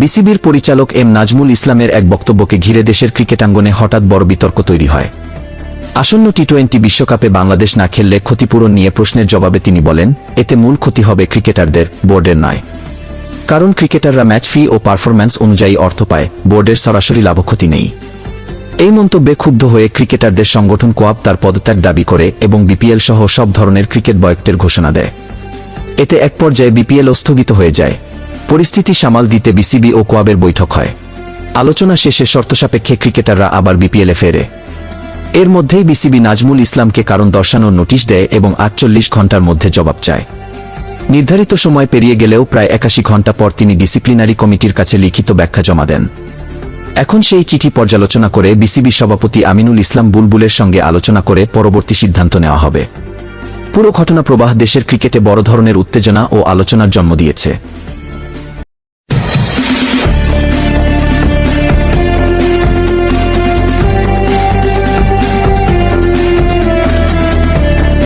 বিসিবির পরিচালক এম নাজমুল ইসলামের এক বক্তব্যকে ঘিরে দেশের ক্রিকেটাঙ্গনে হঠাৎ বড় বিতর্ক তৈরি হয়। আসন্ন টি টোয়েন্টি বিশ্বকাপে বাংলাদেশ না খেললে ক্ষতিপূরণ নিয়ে প্রশ্নের জবাবে তিনি বলেন, এতে মূল ক্ষতি হবে ক্রিকেটারদের, বোর্ডের নয়। কারণ ক্রিকেটাররা ম্যাচ ফি ও পারফরম্যান্স অনুযায়ী অর্থ পায়, বোর্ডের সরাসরি লাভক্ষতি নেই। এই মন্তব্যে ক্ষুব্ধ হয়ে ক্রিকেটারদের সংগঠন কোয়াব তার পদত্যাগ দাবি করে এবং বিপিএল সহ সব ধরনের ক্রিকেট বয়কটের ঘোষণা দেয়। এতে এক পর্যায়ে বিপিএলও স্থগিত হয়ে যায়। পরিস্থিতি সামাল দিতে বিসিবি ও কোয়াবের বৈঠক হয়। আলোচনা শেষে শর্তসাপেক্ষে ক্রিকেটাররা আবার বিপিএলে ফেরে। এর মধ্যেই বিসিবি নাজমুল ইসলামকে কারণ দর্শানোর নোটিশ দেয় এবং আটচল্লিশ ঘণ্টার মধ্যে জবাব চায়। নির্ধারিত সময় পেরিয়ে গেলেও প্রায় একাশি ঘণ্টা পর তিনি ডিসিপ্লিনারি কমিটির কাছে লিখিত ব্যাখ্যা জমা দেন। এখন সেই চিঠি পর্যালোচনা করে বিসিবি সভাপতি আমিনুল ইসলাম বুলবুলের সঙ্গে আলোচনা করে পরবর্তী সিদ্ধান্ত নেওয়া হবে। পুরো ঘটনা প্রবাহ দেশের ক্রিকেটে বড় ধরনের উত্তেজনা ও আলোচনার জন্ম দিয়েছে।